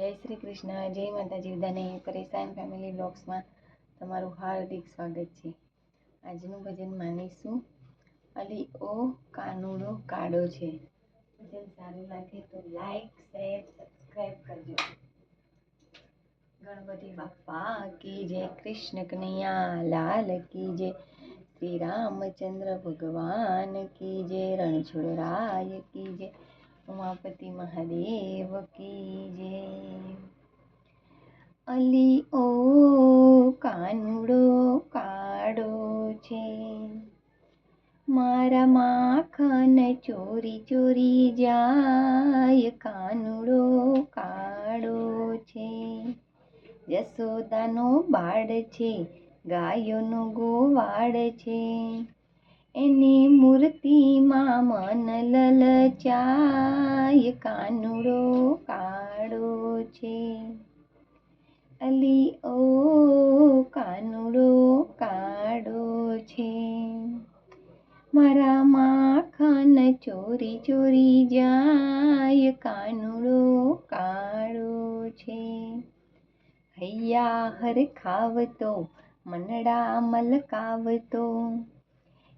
જય શ્રી કૃષ્ણ, જય માતાજી, બધાને પરેશાન ફેમિલી બ્લોગ્સમાં તમારું હાર્દિક સ્વાગત છે. આજનું ભજન માનીશું. અલી ઓ કાનુડો કાડો છે. ભજન સારું લાગે તો લાઈક શેર સબસ્ક્રાઈબ કરજો. ગણપતિ બાપ્પા કી જય કૃષ્ણ કનૈયા, લાલ કી જય શ્રી રામચંદ્ર ભગવાન કી જય રણછોડરાય કી જય ઉમાપતિ મહાદેવ કી જય અલી ઓ કાનુડો કાળો છે મારા માખન ચોરી ચોરી જાય કાનુડો કાળો છે યશોદાનો બાળ છે ગાયોનો ગોવાળ છે એની મૂર્તિમાં મન લલચાય, કાનુડો કાળો છે. અલી, ઓ કાનુડો કાળો છે. મારા માખન ચોરી ચોરી જાય, કાનુડો કાળો છે. હૈયા હર ખાવતો મનડા મલકાવતો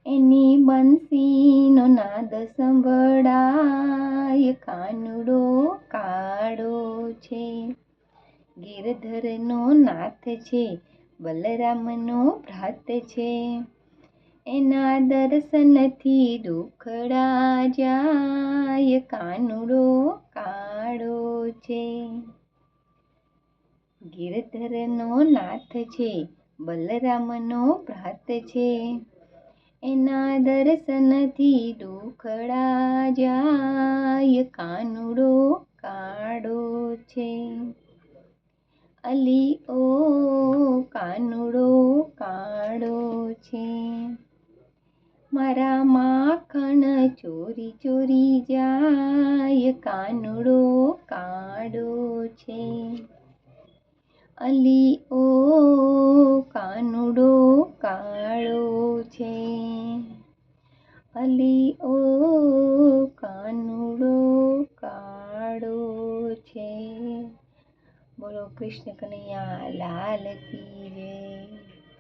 એની બંસીનો નાદ સંભળાય કાનુડો કાળો છે. ગિરધરનો નાથ છે, બલરામનો ભ્રાત છે. એના દર્શનથી દુખડા જાય, કાનુડો કાળો છે. ગિરધરનો નાથ છે, બલરામનો ભ્રાત છે. એના દર્શનથી દુખડા જાય, કાનુડો કાળો છે. અલી ઓ કાનુડો કાળો છે. મારા માખણ ચોરી ચોરી જાય, કાનુડો કાળો છે. અલી ઓ કાનુડો કાળો છે. અલી ઓ કાનુડો કાળો છે બોલો કૃષ્ણ કનૈયા લાલ કી જય